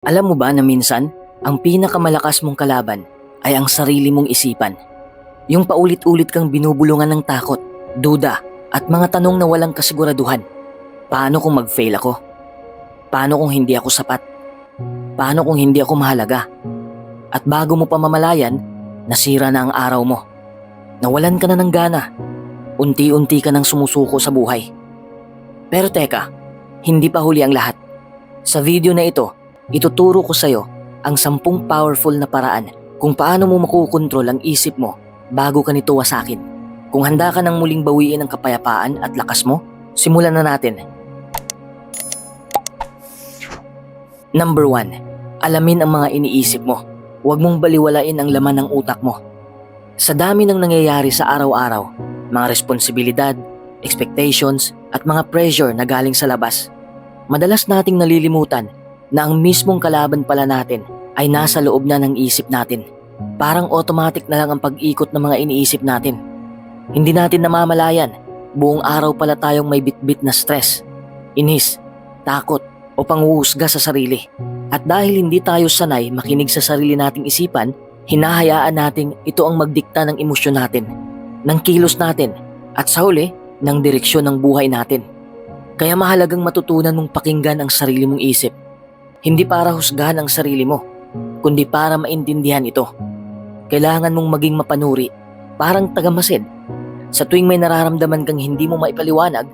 Alam mo ba na minsan, ang pinakamalakas mong kalaban ay ang sarili mong isipan. Yung paulit-ulit kang binubulungan ng takot, duda, at mga tanong na walang kasiguraduhan. Paano kung mag-fail ako? Paano kung hindi ako sapat? Paano kung hindi ako mahalaga? At bago mo pa mamalayan, nasira na ang araw mo. Nawalan ka na ng gana. Unti-unti ka nang sumusuko sa buhay. Pero teka, hindi pa huli ang lahat. Sa video na ito, ituturo ko sa'yo ang sampung powerful na paraan kung paano mo makukontrol ang isip mo bago ka nito wasakin. Kung handa ka nang muling bawiin ang kapayapaan at lakas mo, simulan na natin. Number 1. Alamin ang mga iniisip mo. Huwag mong baliwalain ang laman ng utak mo. Sa dami ng nangyayari sa araw-araw, mga responsibilidad, expectations, at mga pressure na galing sa labas, madalas nating nalilimutan na ang mismong kalaban pala natin ay nasa loob na ng isip natin. Parang automatic na lang ang pag-ikot ng mga iniisip natin. Hindi natin namamalayan, buong araw pala tayong may bitbit na stress, inis, takot, o panguhusga sa sarili. At dahil hindi tayo sanay makinig sa sarili nating isipan, hinahayaan nating ito ang magdikta ng emosyon natin, ng kilos natin, at sa huli, ng direksyon ng buhay natin. Kaya mahalagang matutunan mong pakinggan ang sarili mong isip. Hindi para husgahan ang sarili mo, kundi para maintindihan ito. Kailangan mong maging mapanuri, parang tagamasid. Sa tuwing may nararamdaman kang hindi mo maipaliwanag,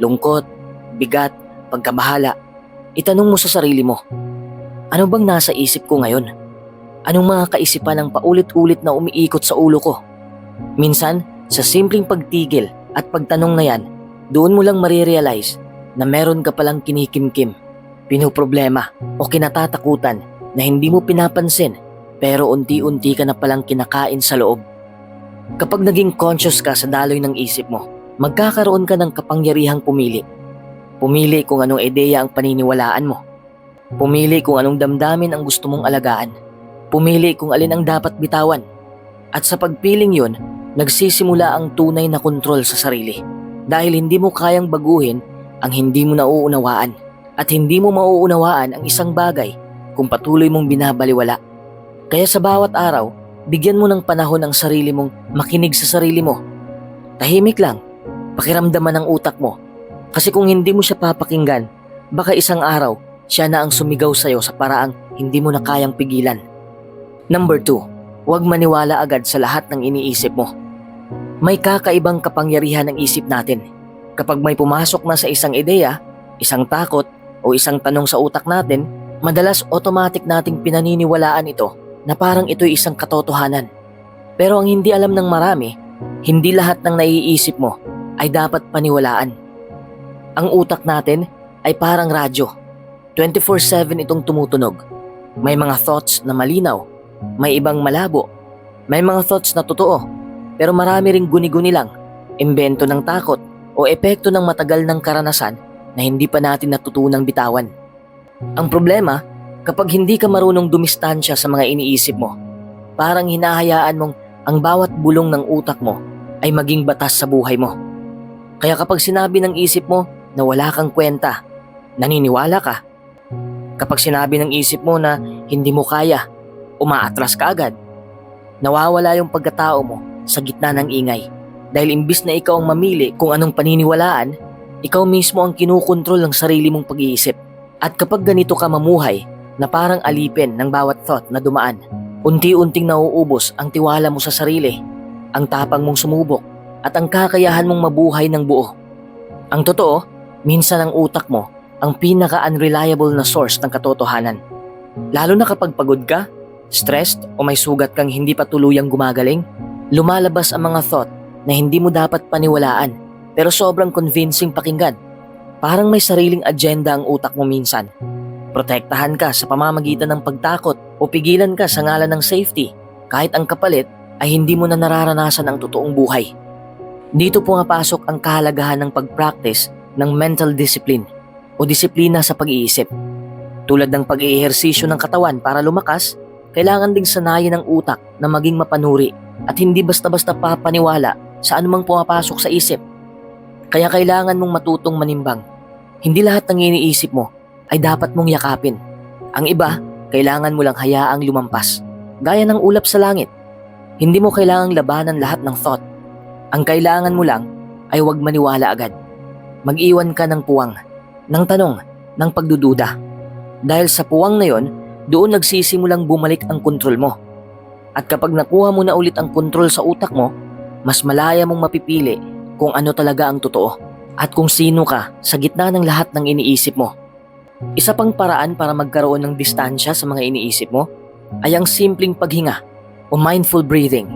lungkot, bigat, pagkabahala, itanong mo sa sarili mo, ano bang nasa isip ko ngayon? Anong mga kaisipan ang paulit-ulit na umiikot sa ulo ko? Minsan, sa simpleng pagtigil at pagtanong na yan, doon mo lang marirealize na meron ka palang kinikimkim, pinoproblema o kinatatakutan na hindi mo pinapansin pero unti-unti ka na palang kinakain sa loob. Kapag naging conscious ka sa daloy ng isip mo, magkakaroon ka ng kapangyarihang pumili. Pumili kung anong ideya ang paniniwalaan mo. Pumili kung anong damdamin ang gusto mong alagaan. Pumili kung alin ang dapat bitawan. At sa pagpiling yun, nagsisimula ang tunay na kontrol sa sarili. Dahil hindi mo kayang baguhin ang hindi mo nauunawaan. At hindi mo mauunawaan ang isang bagay kung patuloy mong binabaliwala. Kaya sa bawat araw, bigyan mo ng panahon ang sarili mong makinig sa sarili mo. Tahimik lang, pakiramdaman ang utak mo. Kasi kung hindi mo siya papakinggan, baka isang araw siya na ang sumigaw sa'yo sa paraang hindi mo na kayang pigilan. Number 2. Huwag maniwala agad sa lahat ng iniisip mo. May kakaibang kapangyarihan ng isip natin. Kapag may pumasok na sa isang ideya, isang takot, o isang tanong sa utak natin, madalas automatic nating pinaniniwalaan ito na parang ito'y isang katotohanan. Pero ang hindi alam ng marami, hindi lahat ng naiisip mo ay dapat paniwalaan. Ang utak natin ay parang radyo 24-7 itong tumutunog. May mga thoughts na malinaw, may ibang malabo, may mga thoughts na totoo, pero marami ring guni-guni lang, imbento ng takot o epekto ng matagal ng karanasan na hindi pa natin natutunang bitawan. Ang problema, kapag hindi ka marunong dumistansya sa mga iniisip mo, parang hinahayaan mong ang bawat bulong ng utak mo ay maging batas sa buhay mo. Kaya kapag sinabi ng isip mo na wala kang kwenta, naniniwala ka Kapag sinabi ng isip mo na hindi mo kaya, umaatras ka agad. Nawawala yung pagkatao mo sa gitna ng ingay. Dahil imbis na ikaw ang mamili kung anong paniniwalaan, ikaw mismo ang kinukontrol ng sarili mong pag-iisip. At kapag ganito ka mamuhay, na parang alipin ng bawat thought na dumaan, unti-unting nauubos ang tiwala mo sa sarili, ang tapang mong sumubok, at ang kakayahan mong mabuhay ng buo. Ang totoo, minsan ang utak mo ang pinaka-unreliable na source ng katotohanan. Lalo na kapag pagod ka, stressed o may sugat kang hindi pa tuluyang gumagaling, lumalabas ang mga thought na hindi mo dapat paniwalaan pero sobrang convincing pakinggan. Parang may sariling agenda ang utak mo minsan. Protektahan ka sa pamamagitan ng pagtakot o pigilan ka sa ngalan ng safety kahit ang kapalit ay hindi mo na nararanasan ang totoong buhay. Dito pumapasok ang kahalagahan ng pag-practice ng mental discipline o disiplina sa pag-iisip. Tulad ng pag-iihersisyo ng katawan para lumakas, kailangan ding sanayin ng utak na maging mapanuri at hindi basta-basta papaniwala sa anumang pumapasok sa isip. Kaya kailangan mong matutong manimbang. Hindi lahat ng iniisip mo ay dapat mong yakapin. Ang iba, kailangan mo lang hayaang lumampas. Gaya ng ulap sa langit. Hindi mo kailangang labanan lahat ng thought. Ang kailangan mo lang ay huwag maniwala agad. Mag-iwan ka ng puwang, ng tanong, ng pagdududa. Dahil sa puwang na yon, doon nagsisimulang bumalik ang kontrol mo. At kapag nakuha mo na ulit ang kontrol sa utak mo, mas malaya mong mapipili kung ano talaga ang totoo at kung sino ka sa gitna ng lahat ng iniisip mo. Isa pang paraan para magkaroon ng distansya sa mga iniisip mo ay ang simpleng paghinga o mindful breathing.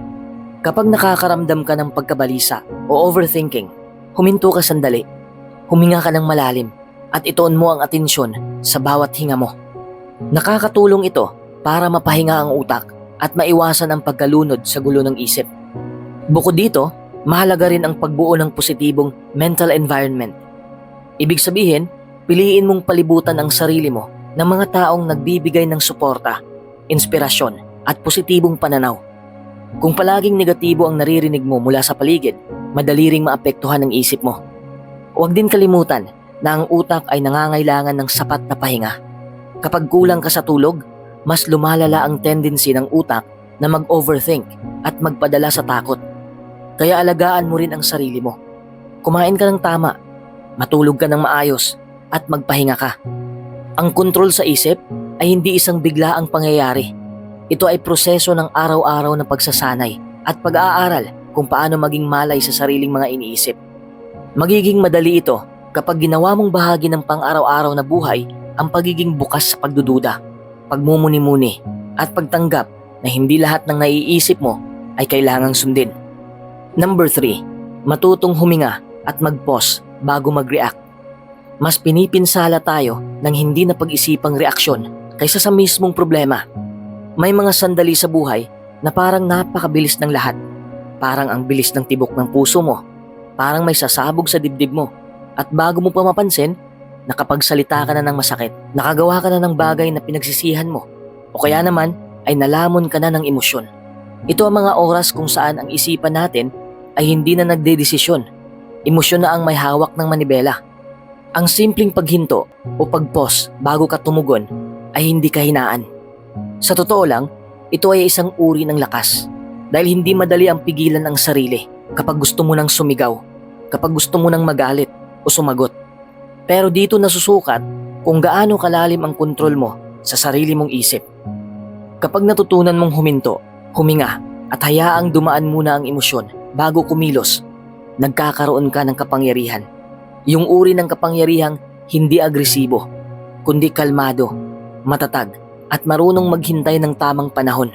Kapag nakakaramdam ka ng pagkabalisa o overthinking, huminto ka sandali, huminga ka ng malalim at itoon mo ang atensyon sa bawat hinga mo. Nakakatulong ito para mapahinga ang utak at maiwasan ang pagkalunod sa gulo ng isip. Bukod dito, mahalaga rin ang pagbuo ng positibong mental environment. Ibig sabihin, piliin mong palibutan ang sarili mo ng mga taong nagbibigay ng suporta, inspirasyon at positibong pananaw. Kung palaging negatibo ang naririnig mo mula sa paligid, madali ring maapektuhan ang isip mo. Huwag din kalimutan na ang utak ay nangangailangan ng sapat na pahinga. Kapag kulang ka sa tulog, mas lumalala ang tendency ng utak na mag-overthink at magpadala sa takot. Kaya alagaan mo rin ang sarili mo. Kumain ka ng tama, matulog ka ng maayos, at magpahinga ka. Ang kontrol sa isip ay hindi isang biglaang pangyayari. Ito ay proseso ng araw-araw na pagsasanay at pag-aaral kung paano maging malay sa sariling mga iniisip. Magiging madali ito kapag ginawa mong bahagi ng pang-araw-araw na buhay ang pagiging bukas sa pagdududa, pagmumuni-muni, at pagtanggap na hindi lahat ng naiisip mo ay kailangang sundin. Number 3. Matutong huminga at mag-pause bago mag-react. Mas pinipinsala tayo ng hindi na pag-isipang reaksyon kaysa sa mismong problema. May mga sandali sa buhay na parang napakabilis ng lahat. Parang ang bilis ng tibok ng puso mo. Parang may sasabog sa dibdib mo. At bago mo pa mapansin, nakapagsalita ka na ng masakit, nakagawa ka na ng bagay na pinagsisihan mo, o kaya naman ay nalamon ka na ng emosyon. Ito ang mga oras kung saan ang isipan natin ay hindi na nagdedesisyon. Emosyon na ang may hawak ng manibela. Ang simpleng paghinto o pag-pause bago ka tumugon ay hindi kahinaan. Sa totoo lang, ito ay isang uri ng lakas dahil hindi madali ang pigilan ang sarili kapag gusto mo nang sumigaw, kapag gusto mo nang magalit o sumagot. Pero dito nasusukat kung gaano kalalim ang kontrol mo sa sarili mong isip. Kapag natutunan mong huminto, huminga at hayaang dumaan muna ang emosyon bago kumilos, nagkakaroon ka ng kapangyarihan. Yung uri ng kapangyarihang hindi agresibo, kundi kalmado, matatag at marunong maghintay ng tamang panahon.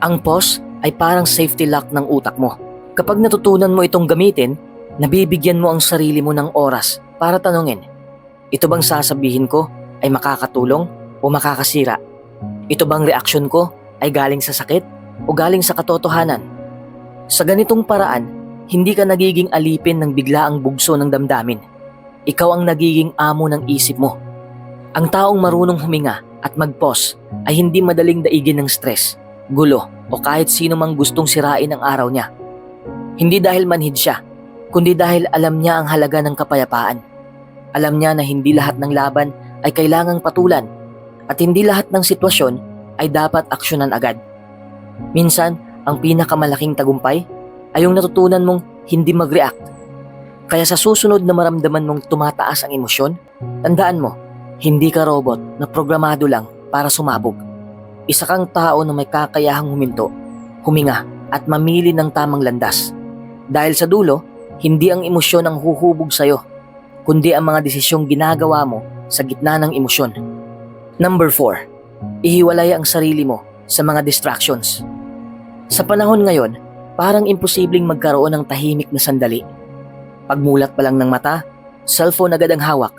Ang pause ay parang safety lock ng utak mo. Kapag natutunan mo itong gamitin, nabibigyan mo ang sarili mo ng oras para tanungin, ito bang sasabihin ko ay makakatulong o makakasira? Ito bang reaksyon ko ay galing sa sakit o galing sa katotohanan? Sa ganitong paraan, hindi ka nagiging alipin ng biglaang bugso ng damdamin. Ikaw ang nagiging amo ng isip mo. Ang taong marunong huminga at mag-pause ay hindi madaling daigin ng stress, gulo o kahit sino mang gustong sirain ang araw niya. Hindi dahil manhid siya, kundi dahil alam niya ang halaga ng kapayapaan. Alam niya na hindi lahat ng laban ay kailangang patulan at hindi lahat ng sitwasyon ay dapat aksyonan agad. Minsan, ang pinakamalaking tagumpay ay yung natutunan mong hindi mag-react. Kaya sa susunod na maramdaman mong tumataas ang emosyon, tandaan mo, hindi ka robot na programado lang para sumabog. Isa kang tao na may kakayahang huminto, huminga at mamili ng tamang landas. Dahil sa dulo, hindi ang emosyon ang huhubog sa'yo, kundi ang mga desisyong ginagawa mo sa gitna ng emosyon. Number 4. Ihiwalay ang sarili mo sa mga distractions. Sa panahon ngayon, parang imposibleng magkaroon ng tahimik na sandali. Pagmulat pa lang ng mata, cellphone agad ang hawak.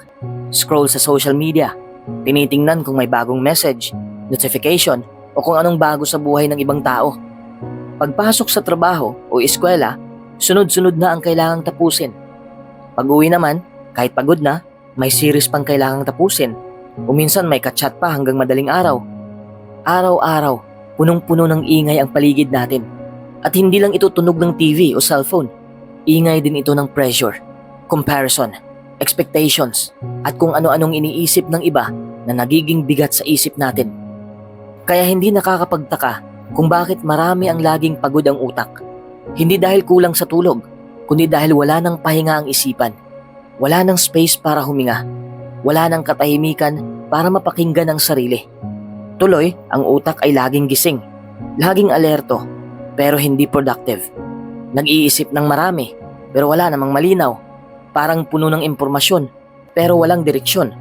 Scroll sa social media, tinitingnan kung may bagong message, notification, o kung anong bago sa buhay ng ibang tao. Pagpasok sa trabaho o eskwela, sunod-sunod na ang kailangang tapusin. Pag uwi naman, kahit pagod na, may series pang kailangang tapusin. O minsan may kachat pa hanggang madaling araw. Araw-araw, punong-puno ng ingay ang paligid natin. At hindi lang ito tunog ng TV o cellphone. Ingay din ito ng pressure, comparison, expectations, at kung ano-anong iniisip ng iba na nagiging bigat sa isip natin. Kaya hindi nakakapagtaka kung bakit marami ang laging pagod ang utak. Hindi dahil kulang sa tulog, kundi dahil wala nang pahinga ang isipan. Wala nang space para huminga. Wala nang katahimikan para mapakinggan ang sarili. Tuloy, ang utak ay laging gising, laging alerto, pero hindi productive. Nag-iisip ng marami, pero wala namang malinaw. Parang puno ng impormasyon, pero walang direksyon.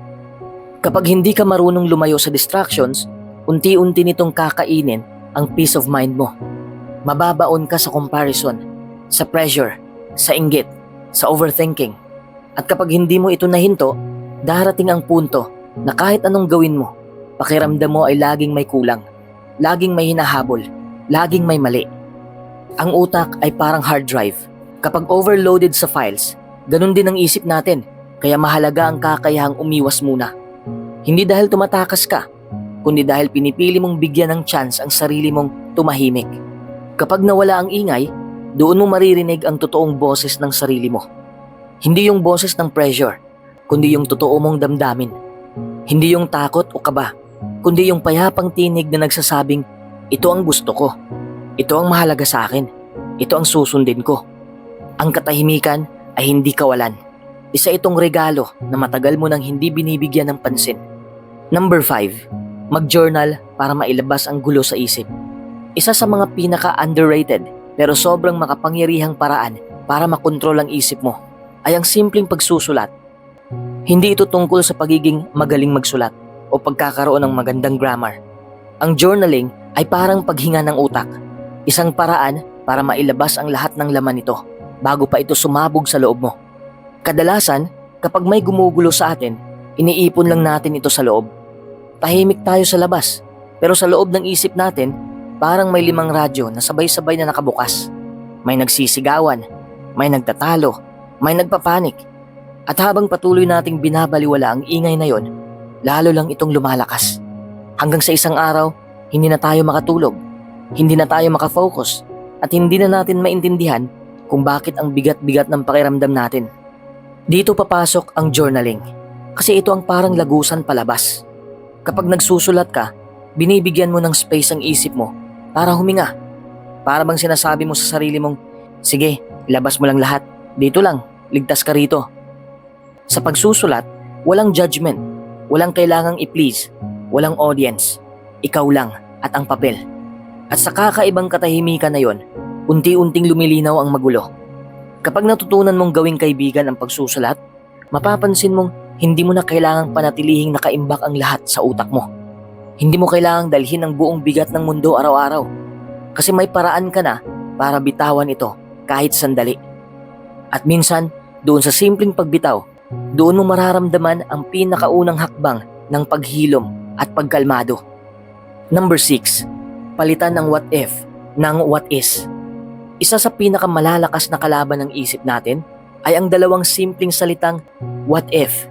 Kapag hindi ka marunong lumayo sa distractions, unti-unti nitong kakainin ang peace of mind mo. Mababaon ka sa comparison, sa pressure, sa inggit, sa overthinking. At kapag hindi mo ito nahinto, darating ang punto na kahit anong gawin mo, pakiramdam mo ay laging may kulang, laging may hinahabol, laging may mali. Ang utak ay parang hard drive. Kapag overloaded sa files, ganun din ang isip natin, kaya mahalaga ang kakayahang umiwas muna. Hindi dahil tumatakas ka, kundi dahil pinipili mong bigyan ng chance ang sarili mong tumahimik. Kapag nawala ang ingay, doon mo maririnig ang totoong boses ng sarili mo. Hindi yung boses ng pressure, kundi yung totoo mong damdamin. Hindi yung takot o kaba, kundi yung payapang tinig na nagsasabing, ito ang gusto ko. Ito ang mahalaga sa akin. Ito ang susundin ko. Ang katahimikan ay hindi kawalan. Isa itong regalo na matagal mo nang hindi binibigyan ng pansin. Number 5. Mag-journal para mailabas ang gulo sa isip. Isa sa mga pinaka-underrated pero sobrang makapangyarihang paraan para makontrol ang isip mo ay ang simpleng pagsusulat. Hindi ito tungkol sa pagiging magaling magsulat o pagkakaroon ng magandang grammar. Ang journaling ay parang paghinga ng utak. Isang paraan para mailabas ang lahat ng laman nito bago pa ito sumabog sa loob mo. Kadalasan, kapag may gumugulo sa atin, iniipon lang natin ito sa loob. Tahimik tayo sa labas, pero sa loob ng isip natin, parang may limang radyo na sabay-sabay na nakabukas. May nagsisigawan, may nagtatalo, may nagpapanik. At habang patuloy nating binabaliwala ang ingay na yon, lalo lang itong lumalakas. Hanggang sa isang araw, hindi na tayo makatulog, hindi na tayo makafocus, at hindi na natin maintindihan kung bakit ang bigat-bigat ng pakiramdam natin. Dito papasok ang journaling, kasi ito ang parang lagusan palabas. Kapag nagsusulat ka, binibigyan mo ng space ang isip mo para huminga. Para bang sinasabi mo sa sarili mong, sige, ilabas mo lang lahat, dito lang, ligtas ka rito. Sa pagsusulat, walang judgment, walang kailangang i-please, walang audience, ikaw lang at ang papel. At sa kakaibang katahimikan na yon, unti-unting lumilinaw ang magulo. Kapag natutunan mong gawing kaibigan ang pagsusulat, mapapansin mong hindi mo na kailangang panatilihing nakaimbak ang lahat sa utak mo. Hindi mo kailangang dalhin ang buong bigat ng mundo araw-araw. Kasi may paraan ka na para bitawan ito kahit sandali. At minsan, doon sa simpleng pagbitaw, doon mo mararamdaman ang pinakaunang hakbang ng paghilom at pagkalmado. Number 6. Palitan ng what if ng what is. Isa sa pinakamalalakas na kalaban ng isip natin ay ang dalawang simpleng salitang what if.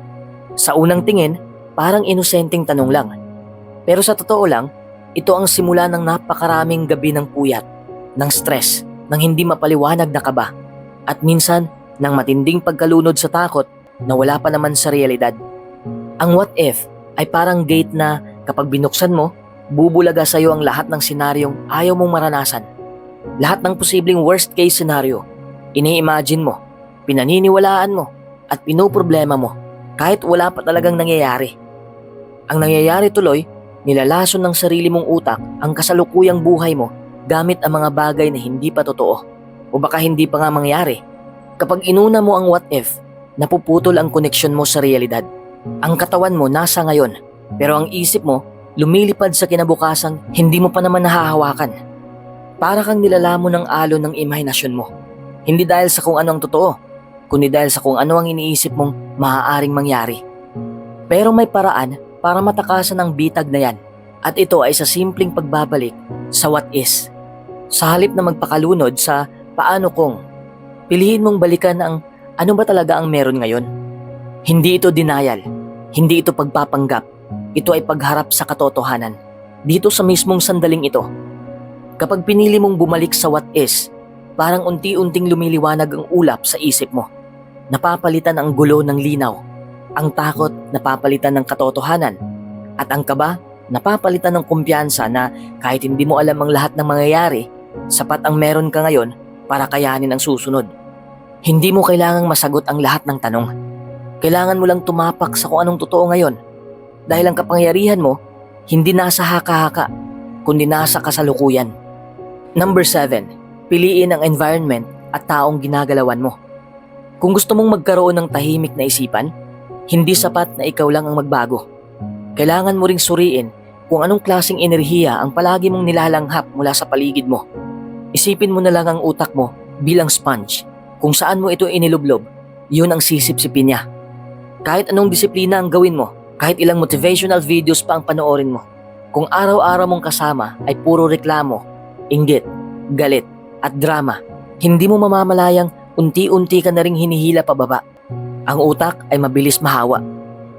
Sa unang tingin, parang inosenteng tanong lang. Pero sa totoo lang, ito ang simula ng napakaraming gabi ng puyat, ng stress, ng hindi mapaliwanag na kaba, at minsan ng matinding pagkalunod sa takot na wala pa naman sa realidad. Ang what if ay parang gate na kapag binuksan mo, bubulaga sa iyo ang lahat ng senaryong ayaw mong maranasan. Lahat ng posibleng worst case scenario, ini-imagine mo, pinaniniwalaan mo, at pinoproblema mo kahit wala pa talagang nangyayari. Ang nangyayari tuloy, nilalason ng sarili mong utak ang kasalukuyang buhay mo gamit ang mga bagay na hindi pa totoo o baka hindi pa nga mangyari. Kapag inuna mo ang what if, napuputol ang koneksyon mo sa realidad. Ang katawan mo nasa ngayon, pero ang isip mo lumilipad sa kinabukasang hindi mo pa naman nahahawakan. Para kang nilalamon ng alon ng imahinasyon mo. Hindi dahil sa kung ano ang totoo, kundi dahil sa kung ano ang iniisip mong maaaring mangyari. Pero may paraan para matakasan ang bitag na yan. At ito ay sa simpleng pagbabalik sa what is. Sa halip na magpakalunod sa paano kung, piliin mong balikan ang ano ba talaga ang meron ngayon. Hindi ito denial, hindi ito pagpapanggap, ito ay pagharap sa katotohanan. Dito sa mismong sandaling ito. Kapag pinili mong bumalik sa what is, parang unti-unting lumiliwanag ang ulap sa isip mo. Napapalitan ang gulo ng linaw. Ang takot napapalitan ng katotohanan. At ang kaba, napapalitan ng kumpiyansa na kahit hindi mo alam ang lahat ng mangyayari, sapat ang meron ka ngayon para kayanin ang susunod. Hindi mo kailangang masagot ang lahat ng tanong. Kailangan mo lang tumapak sa kung anong totoo ngayon. Dahil ang kapangyarihan mo, hindi nasa haka-haka, kundi nasa kasalukuyan. Number 7. Piliin ang environment at taong ginagalawan mo. Kung gusto mong magkaroon ng tahimik na isipan, hindi sapat na ikaw lang ang magbago. Kailangan mo ring suriin kung anong klasing enerhiya ang palagi mong nilalanghap mula sa paligid mo. Isipin mo na lang ang utak mo bilang sponge. Kung saan mo ito inilublob, yun ang sisip-sipin niya. Kahit anong disiplina ang gawin mo, kahit ilang motivational videos pa ang panoorin mo, kung araw-araw mong kasama ay puro reklamo, inggit, galit, at drama, hindi mo mamamalayang unti-unti ka na ring hinihila pababa. Ang utak ay mabilis mahawa.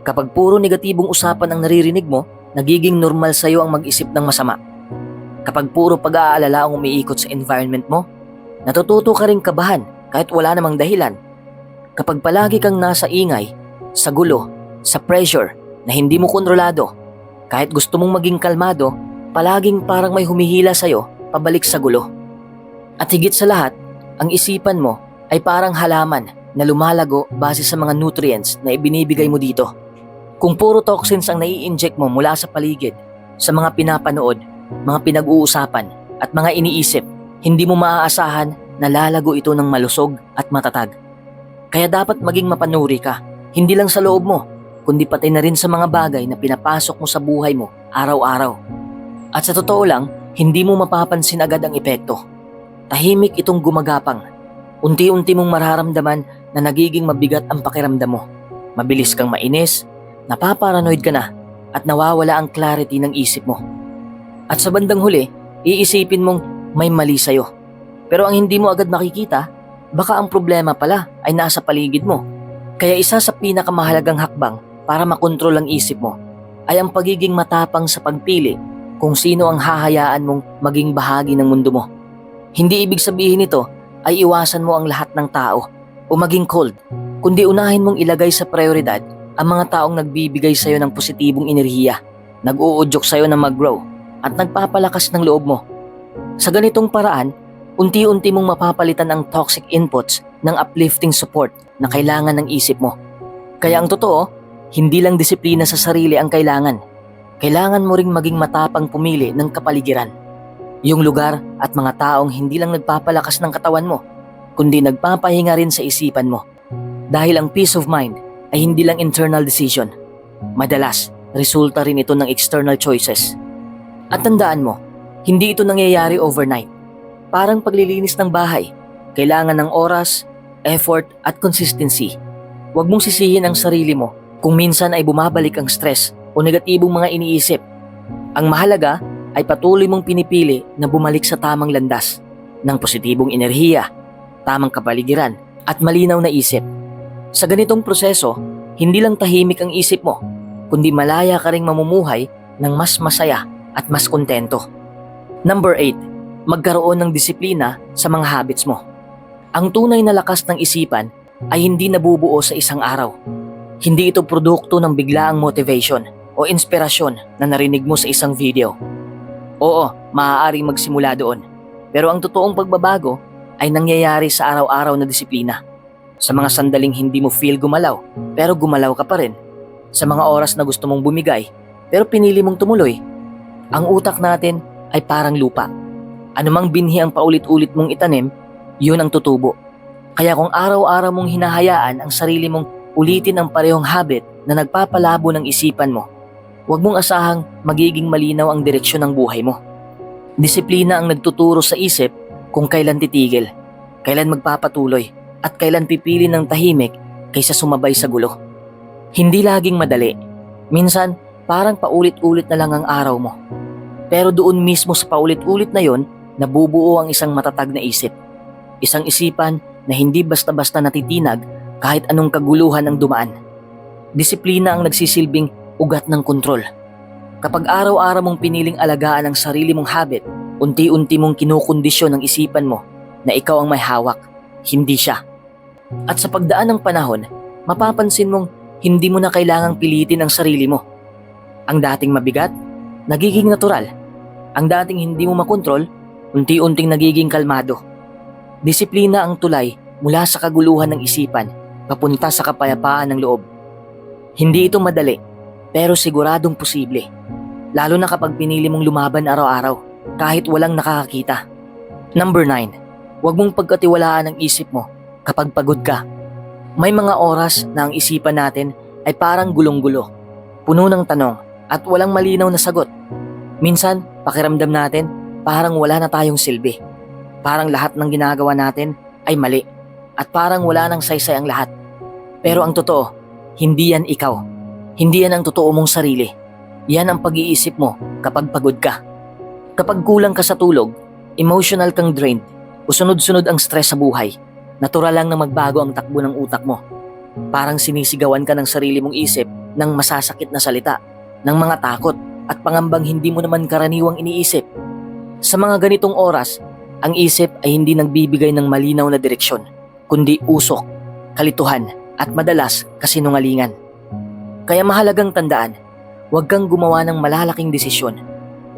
Kapag puro negatibong usapan ang naririnig mo, nagiging normal sa'yo ang mag-isip ng masama. Kapag puro pag-aalala ang umiikot sa environment mo, natututo ka ring kabahan kahit wala namang dahilan. Kapag palagi kang nasa ingay, sa gulo, sa pressure na hindi mo kontrolado, kahit gusto mong maging kalmado, palaging parang may humihila sa'yo pabalik sa gulo. At higit sa lahat, ang isipan mo ay parang halaman na lumalago base sa mga nutrients na ibinibigay mo dito. Kung puro toxins ang nai-inject mo mula sa paligid, sa mga pinapanood, mga pinag-uusapan at mga iniisip, hindi mo maaasahan na lalago ito ng malusog at matatag. Kaya dapat maging mapanuri ka, hindi lang sa loob mo, kundi pati na rin sa mga bagay na pinapasok mo sa buhay mo araw-araw. At sa totoo lang, hindi mo mapapansin agad ang epekto. Tahimik itong gumagapang. Unti-unti mong mararamdaman na nagiging mabigat ang pakiramdam mo. Mabilis kang mainis, napaparanoid ka na, at nawawala ang clarity ng isip mo. At sa bandang huli, iisipin mong may mali sa'yo. Pero ang hindi mo agad makikita, baka ang problema pala ay nasa paligid mo. Kaya isa sa pinakamahalagang hakbang para makontrol ang isip mo ay ang pagiging matapang sa pagpili kung sino ang hahayaan mong maging bahagi ng mundo mo. Hindi ibig sabihin nito ay iwasan mo ang lahat ng tao o maging cold, kundi unahin mong ilagay sa prioridad ang mga taong nagbibigay sa'yo ng positibong enerhiya, nag-uudyok sa'yo na mag-grow at nagpapalakas ng loob mo. Sa ganitong paraan, unti-unti mong mapapalitan ang toxic inputs ng uplifting support na kailangan ng isip mo. Kaya ang totoo, hindi lang disiplina sa sarili ang kailangan. Kailangan mo ring maging matapang pumili ng kapaligiran. Yung lugar at mga taong hindi lang nagpapalakas ng katawan mo, kundi nagpapahinga rin sa isipan mo. Dahil ang peace of mind ay hindi lang internal decision. Madalas, resulta rin ito ng external choices. At tandaan mo, hindi ito nangyayari overnight. Parang paglilinis ng bahay, kailangan ng oras, effort at consistency. Huwag mong sisihin ang sarili mo kung minsan ay bumabalik ang stress o negatibong mga iniisip. Ang mahalaga ay patuloy mong pinipili na bumalik sa tamang landas ng positibong enerhiya, tamang kapaligiran at malinaw na isip. Sa ganitong proseso, hindi lang tahimik ang isip mo, kundi malaya ka ring mamumuhay ng mas masaya at mas kontento. Number 8. Magkaroon ng disiplina sa mga habits mo. Ang tunay na lakas ng isipan ay hindi nabubuo sa isang araw. Hindi ito produkto ng biglaang motivation o inspirasyon na narinig mo sa isang video. Oo, maaaring magsimula doon. Pero ang totoong pagbabago ay nangyayari sa araw-araw na disiplina. Sa mga sandaling hindi mo feel gumalaw, pero gumalaw ka pa rin. Sa mga oras na gusto mong bumigay, pero pinili mong tumuloy. Ang utak natin ay parang lupa. Anumang binhi ang paulit-ulit mong itanim, yun ang tutubo. Kaya kung araw-araw mong hinahayaan ang sarili mong ulitin ang parehong habit na nagpapalabo ng isipan mo, huwag mong asahang magiging malinaw ang direksyon ng buhay mo. Disiplina ang nagtuturo sa isip kung kailan titigil, kailan magpapatuloy, at kailan pipili ng tahimik kaysa sumabay sa gulo. Hindi laging madali. Minsan, parang paulit-ulit na lang ang araw mo. Pero doon mismo sa paulit-ulit na yon, nabubuo ang isang matatag na isip. Isang isipan na hindi basta-basta natitinag kahit anong kaguluhan ang dumaan. Disiplina ang nagsisilbing ugat ng kontrol. Kapag araw-araw mong piniling alagaan ang sarili mong habit, unti-unti mong kinukondisyon ang isipan mo na ikaw ang may hawak, hindi siya. At sa pagdaan ng panahon, mapapansin mong hindi mo na kailangang pilitin ang sarili mo. Ang dating mabigat, nagiging natural. Ang dating hindi mo makontrol, unti-unting nagiging kalmado. Disiplina ang tulay mula sa kaguluhan ng isipan papunta sa kapayapaan ng loob. Hindi ito madali, pero siguradong posible. Lalo na kapag pinili mong lumaban araw-araw, kahit walang nakakakita. Number 9. Huwag mong pagkatiwalaan ang isip mo kapag pagod ka. May mga oras na ang isipan natin ay parang gulong-gulo, puno ng tanong at walang malinaw na sagot. Minsan, pakiramdam natin parang wala na tayong silbi. Parang lahat ng ginagawa natin ay mali at parang wala nang saysay ang lahat. Pero ang totoo, hindi yan ikaw. Hindi yan ang totoo mong sarili. Yan ang pag-iisip mo kapag pagod ka. Kapag kulang ka sa tulog, emotional kang drained, o sunod-sunod ang stress sa buhay, natural lang na magbago ang takbo ng utak mo. Parang sinisigawan ka ng sarili mong isip ng masasakit na salita, ng mga takot at pangambang hindi mo naman karaniwang iniisip. Sa mga ganitong oras, ang isip ay hindi nagbibigay ng malinaw na direksyon, kundi usok, kalituhan at madalas kasinungalingan. Kaya mahalagang tandaan, huwag kang gumawa ng malalaking desisyon,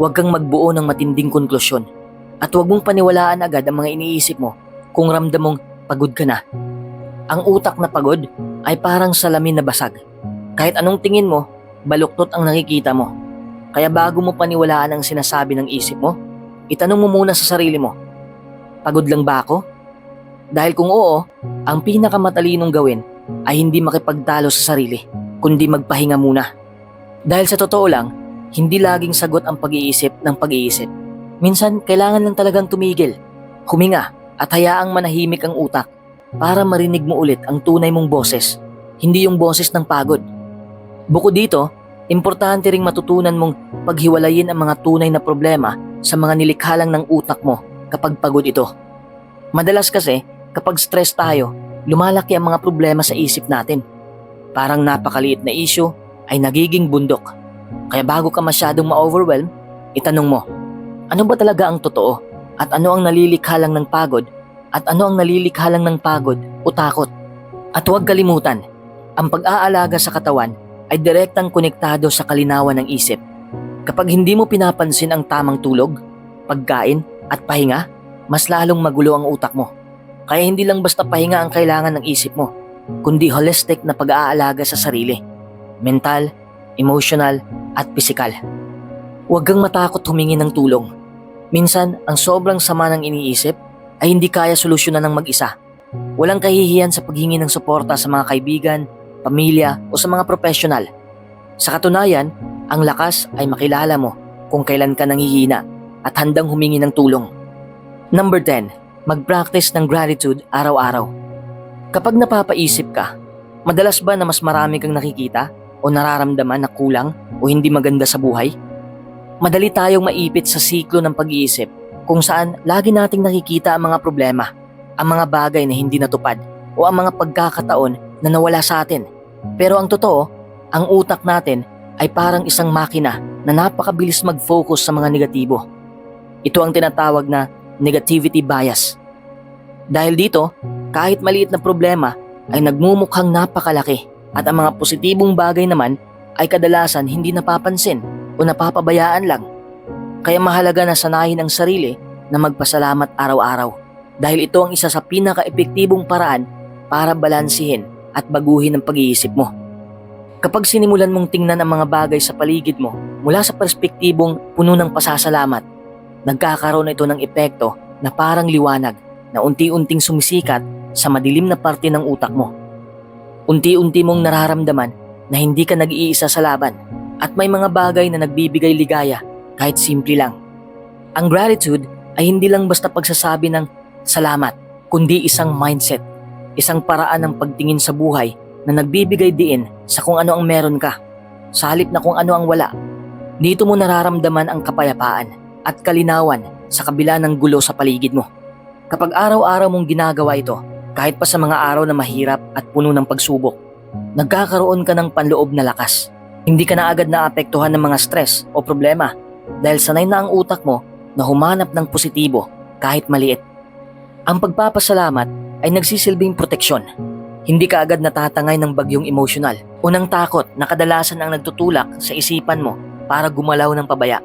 huwag kang magbuo ng matinding konklusyon, at huwag mong paniwalaan agad ang mga iniisip mo kung ramdam mong pagod ka na. Ang utak na pagod ay parang salamin na basag. Kahit anong tingin mo, baluktot ang nakikita mo. Kaya bago mo paniwalaan ang sinasabi ng isip mo, itanong mo muna sa sarili mo, pagod lang ba ako? Dahil kung oo, ang pinakamatalinong gawin ay hindi makipagtalo sa sarili, kundi magpahinga muna. Dahil sa totoo lang, hindi laging sagot ang pag-iisip ng pag-iisip. Minsan, kailangan lang talagang tumigil, huminga at hayaang manahimik ang utak para marinig mo ulit ang tunay mong boses, hindi yung boses ng pagod. Bukod dito, importante ring matutunan mong paghiwalayin ang mga tunay na problema sa mga nilikhalang ng utak mo kapag pagod ito. Madalas kasi, kapag stress tayo, lumalaki ang mga problema sa isip natin. Parang napakaliit na issue ay nagiging bundok. Kaya bago ka masyadong ma-overwhelm, itanong mo, ano ba talaga ang totoo? At ano ang nalilikha lang ng pagod? At ano ang nalilikha lang ng pagod o takot? At huwag kalimutan, ang pag-aalaga sa katawan ay direktang konektado sa kalinawan ng isip. Kapag hindi mo pinapansin ang tamang tulog, pagkain at pahinga, mas lalong magulo ang utak mo. Kaya hindi lang basta pahinga ang kailangan ng isip mo, kundi holistic na pag-aalaga sa sarili. Mental, emotional, at pisikal. Huwag kang matakot humingi ng tulong. Minsan, ang sobrang sama ng iniisip ay hindi kaya solusyonan ng mag-isa. Walang kahihiyan sa paghingi ng suporta sa mga kaibigan, pamilya o sa mga profesional. Sa katunayan, ang lakas ay makilala mo kung kailan ka nanghihina at handang humingi ng tulong. Number 10. Mag-practice ng gratitude araw-araw. Kapag napapaisip ka, madalas ba na mas marami kang nakikita o nararamdaman na kulang o hindi maganda sa buhay? Madali tayong maipit sa siklo ng pag-iisip kung saan lagi nating nakikita ang mga problema, ang mga bagay na hindi natupad o ang mga pagkakataon na nawala sa atin. Pero ang totoo, ang utak natin ay parang isang makina na napakabilis mag-focus sa mga negatibo. Ito ang tinatawag na negativity bias. Dahil dito, kahit maliit na problema ay nagmumukhang napakalaki at ang mga positibong bagay naman ay kadalasan hindi napapansin o napapabayaan lang. Kaya mahalaga na sanayin ang sarili na magpasalamat araw-araw dahil ito ang isa sa pinaka-epektibong paraan para balansihin at baguhin ang pag-iisip mo. Kapag sinimulan mong tingnan ang mga bagay sa paligid mo mula sa perspektibong puno ng pasasalamat, nagkakaroon ito ng epekto na parang liwanag na unti-unting sumisikat sa madilim na parte ng utak mo. Unti-unti mong nararamdaman na hindi ka nag-iisa sa laban at may mga bagay na nagbibigay ligaya kahit simple lang. Ang gratitude ay hindi lang basta pagsasabi ng salamat, kundi isang mindset, isang paraan ng pagtingin sa buhay na nagbibigay diin sa kung ano ang meron ka, sa halip na kung ano ang wala. Dito mo nararamdaman ang kapayapaan at kalinawan sa kabila ng gulo sa paligid mo. Kapag araw-araw mong ginagawa ito, kahit pa sa mga araw na mahirap at puno ng pagsubok, nagkakaroon ka ng panloob na lakas. Hindi ka na agad naapektuhan ng mga stress o problema dahil sanay na ang utak mo na humanap ng positibo kahit maliit. Ang pagpapasalamat ay nagsisilbing proteksyon. Hindi ka agad natatangay ng bagyong emosyonal. Unang takot na kadalasan ang nagtutulak sa isipan mo para gumalaw ng pabaya.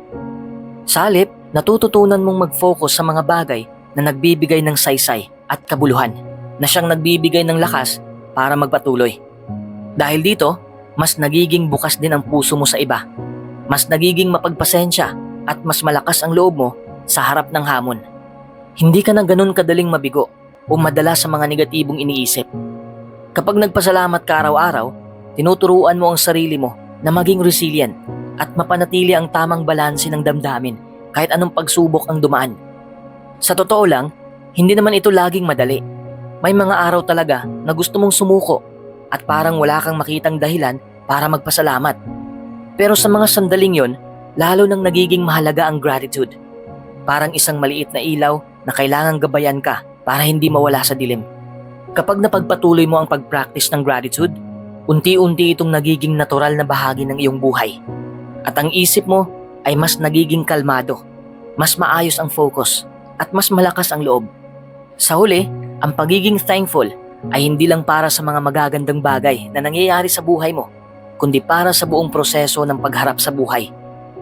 Sa halip, natututunan mong mag-focus sa mga bagay na nagbibigay ng saysay at kabuluhan na siyang nagbibigay ng lakas para magpatuloy. Dahil dito, mas nagiging bukas din ang puso mo sa iba. Mas nagiging mapagpasensya at mas malakas ang loob mo sa harap ng hamon. Hindi ka na ganun kadaling mabigo o madala sa mga negatibong iniisip. Kapag nagpasalamat ka araw-araw, tinuturuan mo ang sarili mo na maging resilient at mapanatili ang tamang balanse ng damdamin kahit anong pagsubok ang dumaan. Sa totoo lang, hindi naman ito laging madali. May mga araw talaga na gusto mong sumuko at parang wala kang makitang dahilan para magpasalamat. Pero sa mga sandaling yon, lalo nang nagiging mahalaga ang gratitude. Parang isang maliit na ilaw na kailangang gabayan ka para hindi mawala sa dilim. Kapag napagpatuloy mo ang pag-practice ng gratitude, unti-unti itong nagiging natural na bahagi ng iyong buhay. At ang isip mo ay mas nagiging kalmado, mas maayos ang focus, at mas malakas ang loob. Sa huli, ang pagiging thankful ay hindi lang para sa mga magagandang bagay na nangyayari sa buhay mo, kundi para sa buong proseso ng pagharap sa buhay.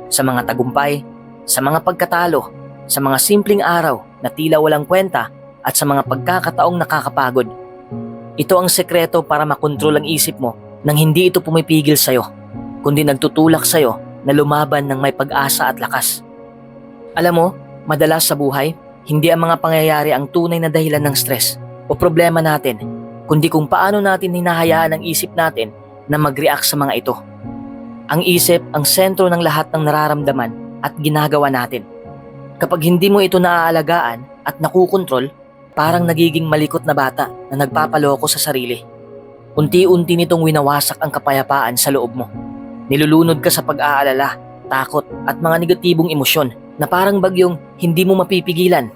Sa mga tagumpay, sa mga pagkatalo, sa mga simpleng araw na tila walang kwenta at sa mga pagkakataong nakakapagod. Ito ang sekreto para makontrol ang isip mo nang hindi ito pumipigil sa'yo, kundi nagtutulak sa'yo na lumaban ng may pag-asa at lakas. Alam mo, madalas sa buhay, hindi ang mga pangyayari ang tunay na dahilan ng stress o problema natin, kundi kung paano natin hinahayaan ang isip natin na mag-react sa mga ito. Ang isip ang sentro ng lahat ng nararamdaman at ginagawa natin. Kapag hindi mo ito naaalagaan at nakukontrol, parang nagiging malikot na bata na nagpapaloko sa sarili. Unti-unti nitong winawasak ang kapayapaan sa loob mo. Nilulunod ka sa pag-aalala, takot at mga negatibong emosyon na parang bagyong hindi mo mapipigilan.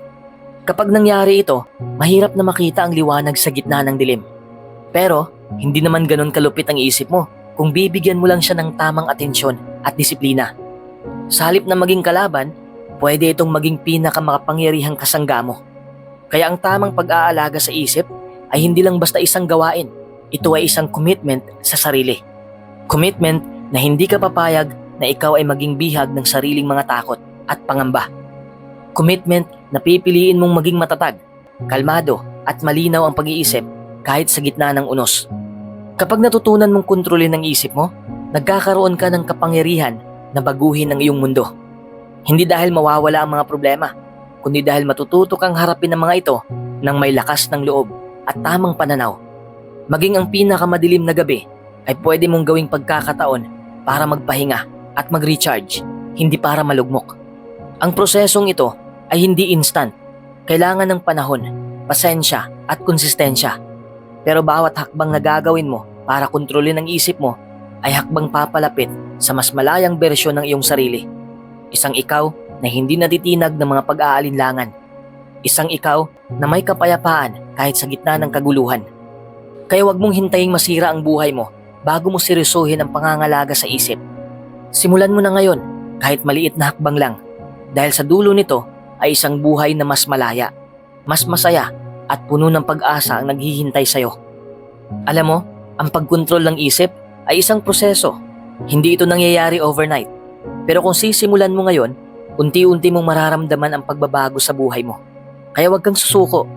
Kapag nangyari ito, mahirap na makita ang liwanag sa gitna ng dilim. Pero, hindi naman ganun kalupit ang isip mo kung bibigyan mo lang siya ng tamang atensyon at disiplina. Sa halip na maging kalaban, pwede itong maging pinakamakapangyarihang kasangga mo. Kaya ang tamang pag-aalaga sa isip ay hindi lang basta isang gawain. Ito ay isang commitment sa sarili. Commitment na hindi ka papayag na ikaw ay maging bihag ng sariling mga takot at pangamba. Commitment na pipiliin mong maging matatag, kalmado at malinaw ang pag-iisip kahit sa gitna ng unos. Kapag natutunan mong kontrolin ang isip mo, nagkakaroon ka ng kapangyarihan na baguhin ang iyong mundo. Hindi dahil mawawala ang mga problema, kundi dahil matututo kang harapin ang mga ito ng may lakas ng loob at tamang pananaw. Maging ang pinakamadilim na gabi ay pwede mong gawing pagkakataon para magpahinga at mag-recharge, hindi para malugmok. Ang prosesong ito ay hindi instant. Kailangan ng panahon, pasensya at konsistensya. Pero bawat hakbang na gagawin mo para kontrolin ang isip mo ay hakbang papalapit sa mas malayang bersyon ng iyong sarili. Isang ikaw na hindi natitinag ng mga pag-aalinlangan. Isang ikaw na may kapayapaan kahit sa gitna ng kaguluhan. Kaya wag mong hintaying masira ang buhay mo bago mo seryosohin ang pangangalaga sa isip. Simulan mo na ngayon kahit maliit na hakbang lang dahil sa dulo nito ay isang buhay na mas malaya, mas masaya at puno ng pag-asa ang naghihintay sa'yo. Alam mo, ang pagkontrol ng isip ay isang proseso. Hindi ito nangyayari overnight. Pero kung sisimulan mo ngayon, unti-unti mong mararamdaman ang pagbabago sa buhay mo. Kaya huwag kang susuko.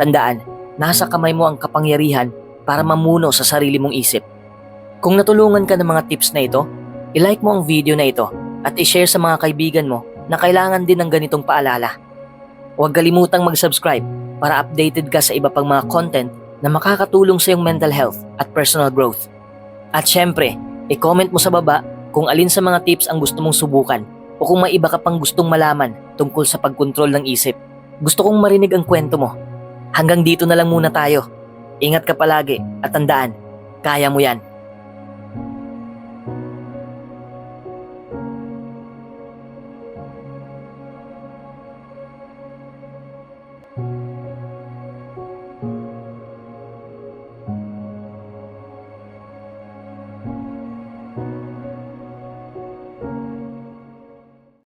Tandaan, nasa kamay mo ang kapangyarihan para mamuno sa sarili mong isip. Kung natulungan ka ng mga tips na ito, ilike mo ang video na ito at ishare sa mga kaibigan mo na kailangan din ng ganitong paalala. Huwag kalimutang mag-subscribe para updated ka sa iba pang mga content na makakatulong sa iyong mental health at personal growth. At syempre, i-comment mo sa baba kung alin sa mga tips ang gusto mong subukan o kung may iba ka pang gustong malaman tungkol sa pagkontrol ng isip. Gusto kong marinig ang kwento mo. Hanggang dito na lang muna tayo. Ingat ka palagi at tandaan, kaya mo yan.